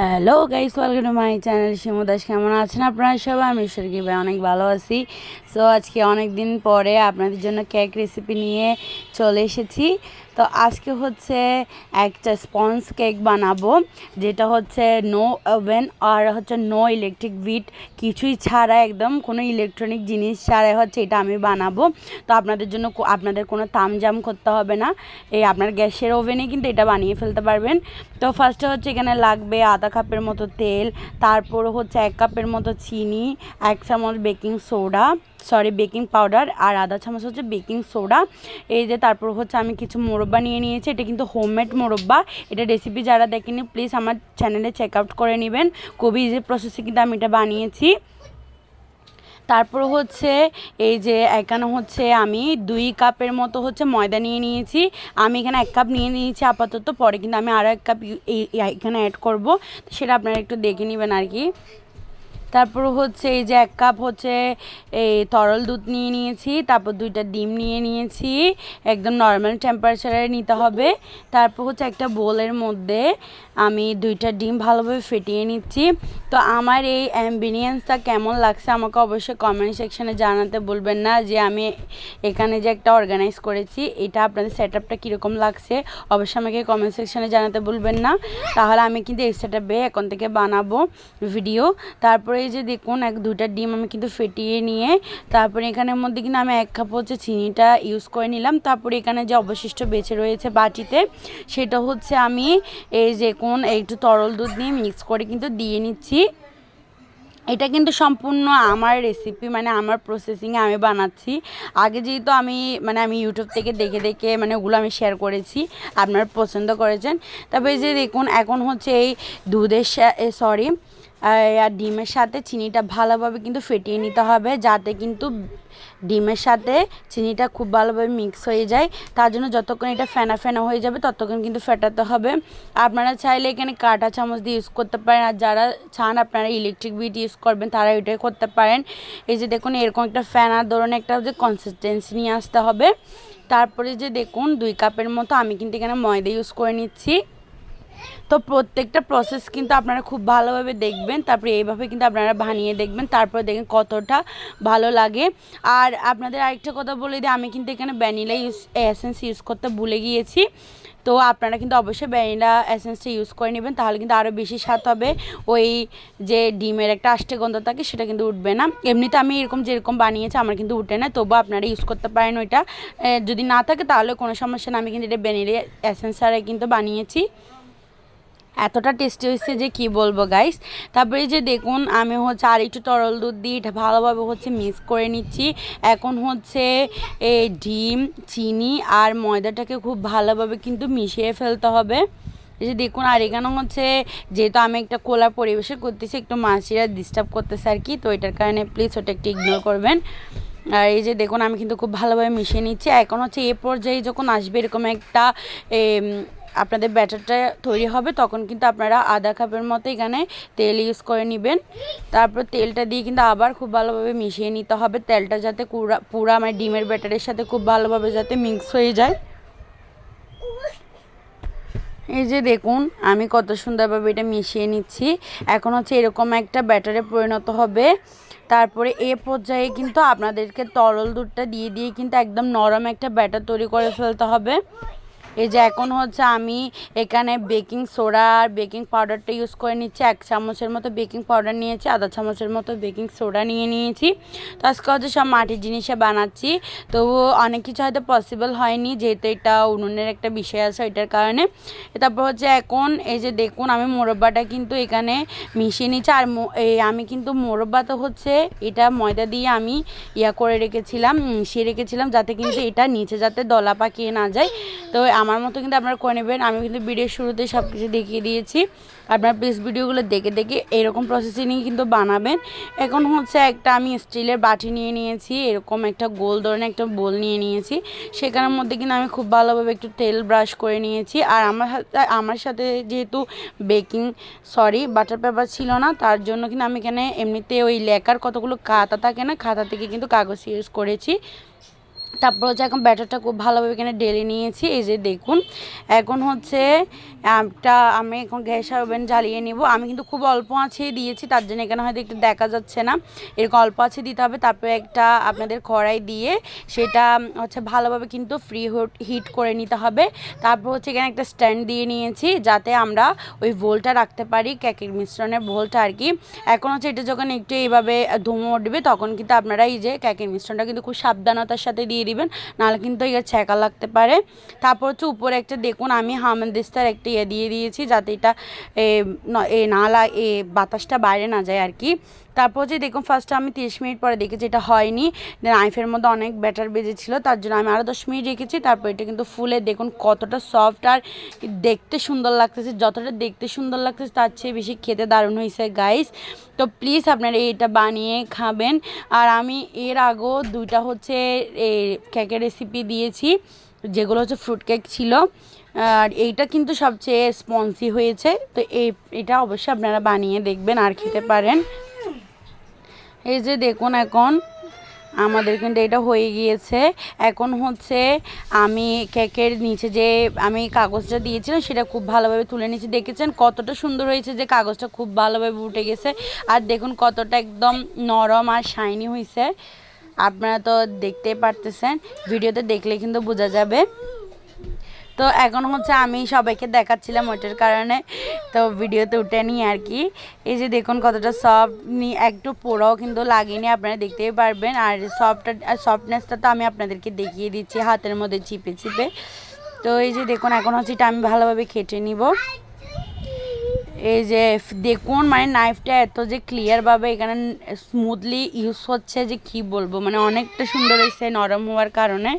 Hello guys welcome to my channel Shimu Das কেমন আছেন আপনারা সবাই? আমি ঈশ্বর কি ভাই, অনেক ভালো আছি। সো আজকে অনেক দিন পরে আপনাদের জন্য কেক রেসিপি নিয়ে চলে এসেছি। তো আজকে হচ্ছে একটা স্পঞ্জ কেক বানাবো, যেটা হচ্ছে নো ওভেন আর হচ্ছে নো ইলেকট্রিক বিট কিছুই ছাড়া একদম কোনো ইলেকট্রনিক জিনিস ছাড়াই হচ্ছে এটা আমি বানাবো। তো আপনাদের জন্য আপনাদের কোনো তামজাম করতে হবে না। এই আপনার গ্যাসের ওভেনে কিন্তু এটা বানিয়ে ফেলতে পারবেন। তো ফার্স্টে হচ্ছে এখানে লাগবে আধা কাপের মতো তেল, তারপর হচ্ছে এক কাপের মতো চিনি, এক চামচ baking soda sorry, baking powder আর আধা চামচ হচ্ছে বেকিং সোডা। এই যে তারপর হচ্ছে আমি কিছু মোরব্বা নিয়ে নিয়েছি, এটা কিন্তু হোমমেড মোরব্বা। এটা রেসিপি যারা দেখেনি প্লিজ আমার চ্যানেলে চেক আউট করে নেবেন। খুবই ইজি প্রসেসে কিন্তু আমি এটা বানিয়েছি। তারপর হচ্ছে এই যে এখানে হচ্ছে আমি দুই কাপের মতো হচ্ছে ময়দা নিয়ে নিয়েছি। আমি এখানে এক কাপ নিয়ে নিয়েছি আপাতত, পরে কিন্তু আমি আরও এক কাপ এখানে অ্যাড করব। সেটা আপনারা একটু দেখে নেবেন আর কি। তারপর হচ্ছে এই যে এক কাপ হচ্ছে এই তরল দুধ নিয়ে নিয়েছি, তারপর দুইটা ডিম নিয়ে নিয়েছি, একদম নর্মাল টেম্পারেচারে নিতে হবে। তারপর হচ্ছে একটা বোলের মধ্যে আমি দুইটা ডিম ভালোভাবে ফেটিয়ে নিচ্ছি। তো আমার এই অ্যাম্বিনিয়েন্সটা কেমন লাগছে আমাকে অবশ্যই কমেন্ট সেকশনে জানাতে বলবেন না যে আমি এখানে যে একটা অর্গানাইজ করেছি, এটা আপনাদের সেট আপটা কীরকম লাগছে অবশ্যই আমাকে কমেন্ট সেকশানে জানাতে বলবেন না। তাহলে আমি কিন্তু এই সেট আপে এখন থেকে বানাবো ভিডিও তারপরে এই যে দেখুন, এক দুইটা ডিম আমি কিন্তু ফেটিয়ে নিয়ে, তারপরে এখানের মধ্যে কিন্তু আমি এক কাপ হচ্ছে চিনিটা ইউজ করে নিলাম। তারপরে এখানে যে অবশিষ্ট বেঁচে রয়েছে বাটিতে, সেটা হচ্ছে আমি এই যে কোন একটু তরল দুধ নিয়ে মিক্স করে কিন্তু দিয়ে নিচ্ছি। এটা কিন্তু সম্পূর্ণ আমার রেসিপি মানে আমার প্রসেসিংয়ে আমি বানাচ্ছি। আগে যেহেতু আমি মানে আমি ইউটিউব থেকে দেখে দেখে মানে ওগুলো আমি শেয়ার করেছি, আপনারা পছন্দ করেছেন। তবে যে দেখুন, এখন হচ্ছে এই দুধের সরি আর ডিমের সাথে চিনিটা ভালোভাবে কিন্তু ফেটিয়ে নিতে হবে, যাতে কিন্তু ডিমের সাথে চিনিটা খুব ভালোভাবে মিক্স হয়ে যায়। তার জন্য যতক্ষণ এটা ফেনা ফেনা হয়ে যাবে, ততক্ষণ কিন্তু ফেটাতে হবে। আপনারা চাইলে এখানে কাঁটা চামচ দিয়ে ইউজ করতে পারেন, আর যারা চান আপনারা ইলেকট্রিক বিট ইউজ করবেন, তারা এটাই করতে পারেন। এই যে দেখুন, এরকম একটা ফ্যানার ধরনের একটা যে কনসিস্টেন্সি নিয়ে আসতে হবে। তারপরে যে দেখুন, দুই কাপের মতো আমি কিন্তু এখানে ময়দা ইউজ করে নিচ্ছি। তো প্রত্যেকটা প্রসেস কিন্তু আপনারা খুব ভালোভাবে দেখবেন, তারপরে এইভাবে কিন্তু আপনারা বানিয়ে দেখবেন, তারপর দেখেন কতটা ভালো লাগে। আর আপনাদের আরেকটা কথা বলে দিই, আমি কিন্তু এখানে ভ্যানিলা ইউজ এসেন্স ইউজ করতে ভুলে গিয়েছি। তো আপনারা কিন্তু অবশ্যই ভ্যানিলা এসেন্সটা ইউজ করে নেবেন, তাহলে কিন্তু আরও বেশি স্বাদ হবে। ওই যে ডিমের একটা আষ্টে গন্ধ থাকে, সেটা কিন্তু উঠবে না। এমনিতে আমি এরকম যেরকম বানিয়েছি, আমার কিন্তু উঠে না, তবুও আপনারা ইউজ করতে পারেন ওইটা। যদি না থাকে তাহলে কোনো সমস্যা না, আমি কিন্তু এটা ভ্যানিলা এসেন্স ছাড়াই কিন্তু বানিয়েছি। এতটা টেস্টি হয়েছে যে কি বলব গাইস তারপরে যে দেখুন, আমি হচ্ছে আর একটু তরল দুধ দিয়ে এটা ভালোভাবে হচ্ছে মিক্স করে নিচ্ছি। এখন হচ্ছে এই ডিম, চিনি আর ময়দাটাকে খুব ভালোভাবে কিন্তু মিশিয়ে ফেলতে হবে। এই যে দেখুন, আর এখানে হচ্ছে যেহেতু আমি একটা কোলা পরিবেশে করতেছি, একটু মাসিরা ডিস্টার্ব করতেছে আর কি, তো এটার কারণে প্লিজ ওটা একটু ইগনোর করবেন। আর এই যে দেখুন, আমি কিন্তু খুব ভালোভাবে মিশিয়ে নিচ্ছি। এখন হচ্ছে এ পর্যায়ে যখন আসবে এরকম একটা আপনাদের ব্যাটারটা তৈরি হবে, তখন কিন্তু আপনারা আধা কাপের মতো এখানে তেল ইউজ করে নেবেন। তারপর তেলটা দিয়ে কিন্তু আবার খুব ভালোভাবে মিশিয়ে নিতে হবে। তেলটা যাতে পুরা পুরা মানে ডিমের ব্যাটারের সাথে খুব ভালোভাবে যাতে মিক্স হয়ে যায়। এই যে দেখুন, আমি কত সুন্দরভাবে এটা মিশিয়ে নিচ্ছি। এখন হচ্ছে এরকম একটা ব্যাটারে পরিণত হবে। তারপরে এ পর্যায়ে কিন্তু আপনাদেরকে তরল দুধটা দিয়ে দিয়ে কিন্তু একদম নরম একটা ব্যাটার তৈরি করে ফেলতে হবে। এই যে এখন হচ্ছে আমি এখানে বেকিং সোডা আর বেকিং পাউডারটা ইউজ করে নিচ্ছি। এক চামচের মতো বেকিং পাউডার নিয়েছি, আধা চামচের মতো বেকিং সোডা নিয়ে নিয়েছি। তো আজকে হচ্ছে সব মাটির জিনিসে বানাচ্ছি। তো অনেক কিছু হয়তো পসিবল হয়নি, যেহেতু এটা উনুনের একটা বিষয় আছে এটার কারণে। তারপর হচ্ছে এখন এই যে দেখুন, আমি মোরব্বাটা কিন্তু এখানে মিশিয়ে নিচ্ছি। আর আমি কিন্তু মোরব্বাটা হচ্ছে এটা ময়দা দিয়ে আমি ইয়া করে রেখেছিলাম, মিশিয়ে রেখেছিলাম, যাতে কিন্তু এটা নিচে যাতে দলা পাকিয়ে না যায়। তো আমার মতো কিন্তু আপনারা করে নেবেন। আমি কিন্তু ভিডিওর শুরুতে সব কিছু দেখিয়ে দিয়েছি। আপনারা প্লিজ ভিডিওগুলো দেখে দেখে এরকম প্রসেসিংই কিন্তু বানাবেন। এখন হচ্ছে একটা আমি স্টিলের বাটি নিয়ে নিয়েছি, এরকম একটা গোল ধরনের একটা বোল নিয়ে নিয়েছি। সেখানের মধ্যে কিন্তু আমি খুব ভালোভাবে একটু তেল ব্রাশ করে নিয়েছি। আর আমার আমার সাথে যেহেতু বেকিং সরি বাটার পেপার ছিল না, তার জন্য কিন্তু আমি এখানে এমনিতে ওই লেখার কতগুলো খাতা থাকে না, খাতা থেকে কিন্তু কাগজ ইউজ করেছি। তারপর হচ্ছে এখন ব্যাটারটা খুব ভালোভাবে এখানে ডেলে নিয়েছি, এই যে দেখুন। এখন হচ্ছে একটা আমি এখন গ্যাস ওভেন জ্বালিয়ে নিব। আমি কিন্তু খুব অল্প আছে দিয়েছি, তার জন্য এখানে হয়তো একটু দেখা যাচ্ছে না। এরকম অল্প আছে দিতে হবে, তারপরে একটা আপনাদের কড়াই দিয়ে সেটা হচ্ছে ভালোভাবে কিন্তু ফ্রি হিট করে নিতে হবে। তারপর হচ্ছে এখানে একটা স্ট্যান্ড দিয়ে নিয়েছি, যাতে আমরা ওই ভোলটা রাখতে পারি কেকের মিশ্রণের ভোলটা আর কি। এখন হচ্ছে এটা যখন একটু এইভাবে ধুমো উঠবে, তখন কিন্তু আপনারা এই যে কেকের মিশ্রণটা কিন্তু খুব সাবধানতার সাথে দিয়ে দিবেন নাহলে কিন্তু এর ছ্যাঁকা লাগতে পারে। তারপর হচ্ছে উপরে একটা দেখুন আমি হামানদিস্তার একটা ইয়ে দিয়ে দিয়েছি যাতে এটা এ, না এ বাতাসটা বাইরে না যায় আর কি। তারপর যে দেখুন ফার্স্টে আমি তিরিশ মিনিট পরে দেখেছি এটা হয়নি। দেন আইফের মধ্যে অনেক ব্যাটার বেজেছিল, তার জন্য আমি আরও দশ মিনিট রেখেছি। তারপর এটা কিন্তু ফুলে দেখুন কতটা সফট আর দেখতে সুন্দর লাগতেছে। যতটা দেখতে সুন্দর লাগতেছে, তার চেয়ে বেশি খেতে দারুণ হয়েছে গাইস তো প্লিজ আপনারা এটা বানিয়ে খাবেন। আর আমি এর আগেও দুইটা হচ্ছে কেকের রেসিপি দিয়েছি, যেগুলো হচ্ছে ফ্রুট কেক ছিল। আর এইটা কিন্তু সবচেয়ে স্পঞ্জি হয়েছে। তো এই, এটা অবশ্যই আপনারা বানিয়ে দেখবেন আর খেতে পারেন। এই যে দেখুন এখন, আমাদের কিন্তু এটা হয়ে গিয়েছে। এখন হচ্ছে আমি কেকের নিচে যে আমি কাগজটা দিয়েছিলাম, সেটা খুব ভালোভাবে তুলে নিয়েছি। দেখেছেন কতটা সুন্দর হয়েছে যে কাগজটা খুব ভালোভাবে উঠে গেছে। আর দেখুন কতটা একদম নরম আর শাইনি হয়েছে আপনারা তো দেখতেই পারতেছেন, ভিডিওতে দেখলে কিন্তু বোঝা যাবে। তো এখন হচ্ছে আমি সবাইকে দেখাচ্ছিলাম ওইটার কারণে। তো ভিডিওতে উঠে নিই আর কি। এই যে দেখুন কতটা সফট নি, একটু পোড়াও কিন্তু লাগেনি, আপনারা দেখতেই পারবেন। আর সফট সফটনেসটা তো আমি আপনাদেরকে দেখিয়ে দিচ্ছি, হাতের মধ্যে চিপে চিপে তো এই যে দেখুন, এখন হচ্ছে এটা আমি ভালোভাবে খেটে নিব। এই যে দেখুন মানে নাইফটা এত যে ক্লিয়ারভাবে এখানে স্মুথলি ইউজ হচ্ছে যে কি বলব মানে অনেকটা সুন্দর হয়েছে, নরম হওয়ার কারণে।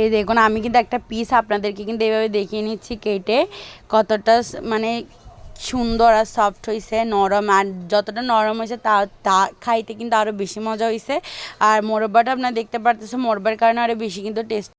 এই দেখুন, আমি কিন্তু একটা পিস আপনাদেরকে কিন্তু এইভাবে দেখিয়ে নিচ্ছি কেটে। কতটা মানে সুন্দর আর সফট হয়েছে নরম। আর যতটা নরম হয়েছে তা তা খাইতে কিন্তু আরও বেশি মজা হয়েছে আর মোরব্বাটা আপনারা দেখতে পারতেছে মোরব্বার কারণে আরও বেশি কিন্তু টেস্ট